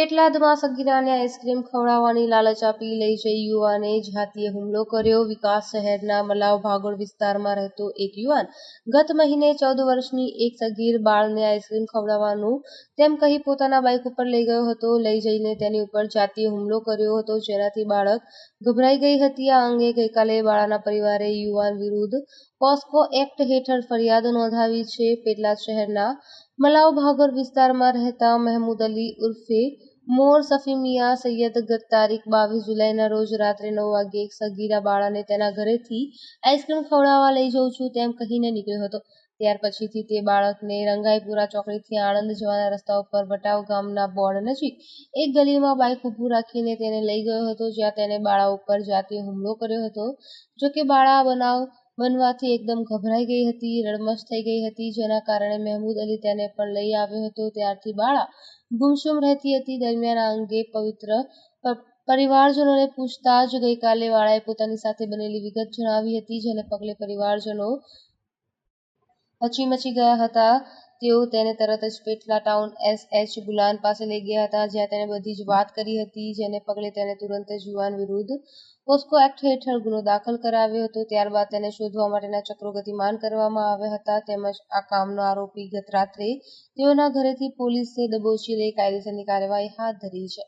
પેટલાદમાં સગીરાને ice cream ખવડાવવાની લાલચ આપી લઈ જઈ યુવાને જાતીય હુમલો કર્યો. વિકાસ શહેરના મલાવ ભાગોળ વિસ્તારમાં રહેતો એક યુવાન ગત મહિને ચૌદ વર્ષની એક સગીર બાળને આઈસ્ક્રીમ ખવડાવવાનું તેમ કહી પોતાના બાઇક ઉપર લઈ ગયો હતો. લઈ જઈને તેની ઉપર જાતીય હુમલો કર્યો હતો. જેનાથી બાળક ગભરાઈ ગઈ હતી. આ અંગે ગઈકાલે બાળાના પરિવારે યુવાન વિરુદ્ધ પોસ્કો એક્ટ હેઠળ ફરિયાદ નોંધાવી છે. પેટલાદ શહેરના મલાવ ભાગોળ વિસ્તારમાં રહેતા મહેમૂદ અલી ઉર્ફે મોર સફીમિયા સૈયદ ગત તારીખ બાવીસ જુલાઈના રોજ રાત્રે નવ વાગ્યે એક સગીરા બાળાને તેના ઘરેથી આઈસ્ક્રીમ ખવડાવવા લઈ જઉં છું તેમ કહીને નીકળ્યો હતો. ત્યાર પછીથી તે બાળકને રંગાઈપુરા ચોકડીથી આણંદ જવાના રસ્તા ઉપર વટાવ ગામના બોર્ડ નજીક એક ગલીમાં બાઇક ઊભું રાખીને તેને લઈ ગયો હતો, જ્યાં તેને બાળા ઉપર જાતીય હુમલો કર્યો હતો. જોકે બાળા બનાવ બનવાથી એકદમ ગભરાઈ ગઈ હતી, રડમસ થઈ ગઈ હતી. જેના કારણે મહેમૂદ અલી તેને પણ લઈ આવ્યો હતો. ત્યારથી બાળા ગુમસુમ રહેતી હતી. દરમિયાન આ અંગે પવિત્ર પરિવારજનોને પૂછતા જ ગઈકાલે વાળાએ પોતાની સાથે બનેલી વિગત જણાવી હતી. જેને પગલે પરિવારજનો હચીમચી ગયા હતા. તેઓ તેને તરત જ પેટલા ટાઉન એસ એચ બુલાન પાસે લઈ ગયા હતા, જ્યાં તેને બધી જ વાત કરી હતી, જેને પગલે તેને તુરંત જ યુવાન વિરુદ્ધ પોસ્કો એક્ટ હેઠળ ગુનો દાખલ કરાવ્યો હતો. ત્યારબાદ તેને શોધવા માટેના ચક્રો ગતિમાન કરવામાં આવ્યા હતા. તેમજ આ કામનો આરોપી ગત રાત્રે તેઓના ઘરેથી પોલીસે દબોચી લઈ કાયદેસરની કાર્યવાહી હાથ ધરી છે.